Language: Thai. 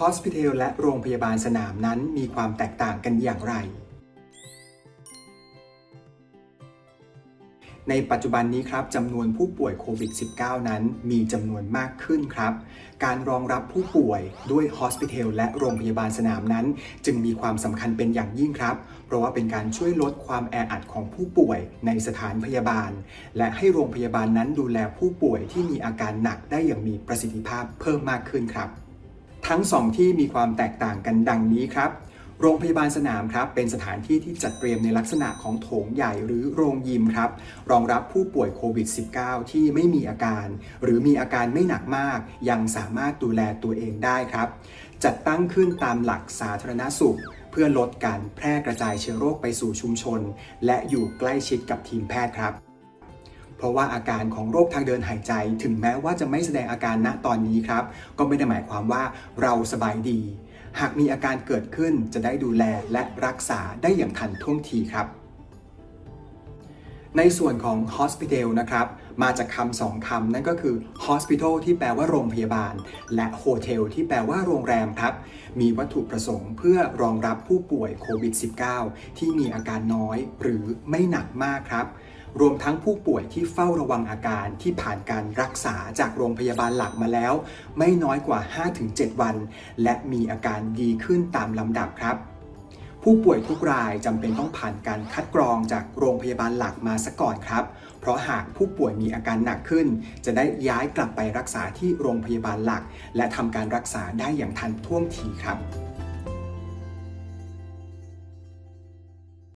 Hospital และโรงพยาบาลสนามนั้นมีความแตกต่างกันอย่างไร ในปัจจุบันนี้ครับจำนวนผู้ป่วยโควิด -19 นั้นมีจำนวนมากขึ้นครับ การรองรับผู้ป่วยด้วย Hospital และโรงพยาบาลสนามนั้น จึงมีความสำคัญเป็นอย่างยิ่งครับ เพราะว่าเป็นการช่วยลดความแออัดของผู้ป่วยในสถานพยาบาล และให้โรงพยาบาลนั้นดูแลผู้ป่วยที่มีอาการหนักได้อย่างมีประสิทธิภาพเพิ่มมากขึ้นครับ ทั้งสองที่มีความแตกต่างกันดังนี้ครับ โรงพยาบาลสนามครับ เป็นสถานที่ที่จัดเตรียมในลักษณะของโถงใหญ่หรือโรงยิมครับ รองรับผู้ป่วยโควิด -19 ที่ไม่มีอาการ หรือมีอาการไม่หนักมาก ยังสามารถดูแลตัวเองได้ครับ จัดตั้งขึ้นตามหลักสาธารณสุขเพื่อลดการแพร่กระจายเชื้อโรคไปสู่ชุมชน และอยู่ใกล้ชิดกับทีมแพทย์ครับ เพราะว่าอาการของโรคทางเดินหายใจ ถึงแม้ว่าจะไม่แสดงอาการณตอนนี้ครับ ก็ไม่ได้หมายความว่าเราสบายดี หากมีอาการเกิดขึ้นจะได้ดูแลและรักษาได้อย่างทันท่วงทีครับ ในส่วนของ hospital นะครับ มาจากคำสองคำนั่นก็คือ hospital ที่แปลว่าโรงพยาบาล และ hotel ที่แปลว่าโรงแรมครับ มีวัตถุประสงค์เพื่อรองรับผู้ป่วยโควิด -19 ที่มีอาการน้อยหรือไม่หนักมากครับรวมทั้งผู้ป่วยที่เฝ้าระวังอาการที่ผ่านการรักษาจากโรงพยาบาลหลักมาแล้ว ไม่น้อยกว่า 5-7 วัน และมีอาการดีขึ้นตามลำดับครับ ผู้ป่วยทุกรายจำเป็นต้องผ่านการคัดกรองจากโรงพยาบาลหลักมาซะก่อนครับ เพราะหากผู้ป่วยมีอาการหนักขึ้น จะได้ย้ายกลับไปรักษาที่โรงพยาบาลหลัก และทำการรักษาได้อย่างทันท่วงทีครับ